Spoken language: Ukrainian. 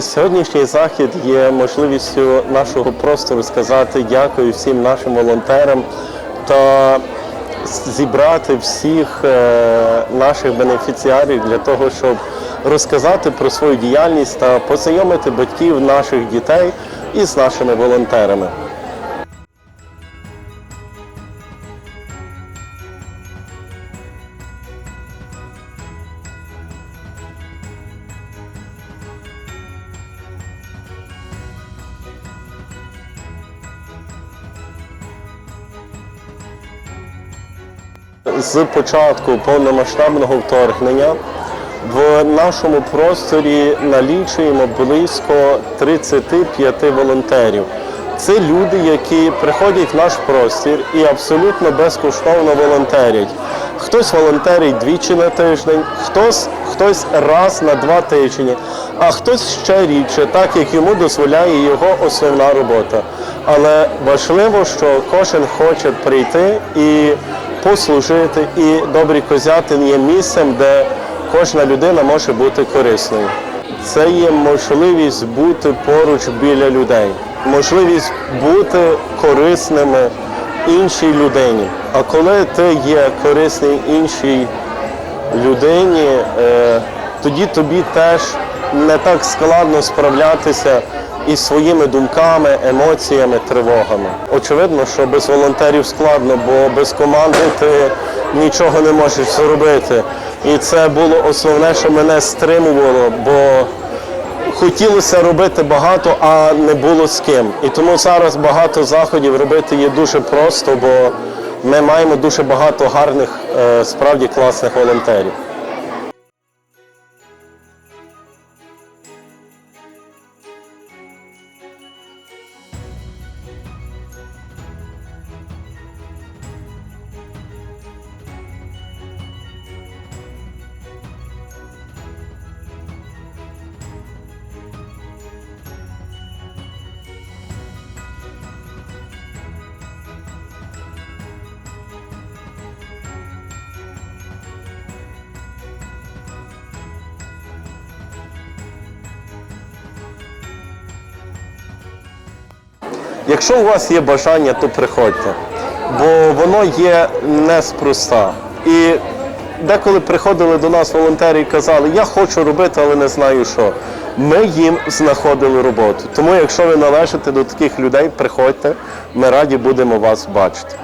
Сьогоднішній захід є можливістю нашого простору сказати дякую всім нашим волонтерам та зібрати всіх е, наших бенефіціарів для того, щоб розказати про свою діяльність та познайомити батьків наших дітей із нашими волонтерами. З початку повномасштабного вторгнення в нашому просторі налічуємо близько 35 волонтерів. Це люди, які приходять в наш простір і абсолютно безкоштовно волонтерять. Хтось волонтерить двічі на тиждень, хтось, хтось раз на два тижні, а хтось ще рідше, так як йому дозволяє його основна робота. Але важливо, що кожен хоче прийти і послужити, і добрий козятин є місцем, де кожна людина може бути корисною. Це є можливість бути поруч біля людей, можливість бути корисними іншій людині. А коли ти є корисний іншій людині, е, тоді тобі теж не так складно справлятися із своїми думками, емоціями, тривогами. Очевидно, що без волонтерів складно, бо без команди ти нічого не можеш зробити. І це було основне, що мене стримувало, бо хотілося робити багато, а не було з ким. І тому зараз багато заходів робити є дуже просто, бо ми маємо дуже багато гарних, е, справді класних волонтерів. Якщо у вас є бажання, то приходьте, бо воно є неспроста. І деколи приходили до нас волонтери і казали, я хочу робити, але не знаю що. Ми їм знаходили роботу. Тому, якщо ви належите до таких людей, приходьте, ми раді будемо вас бачити.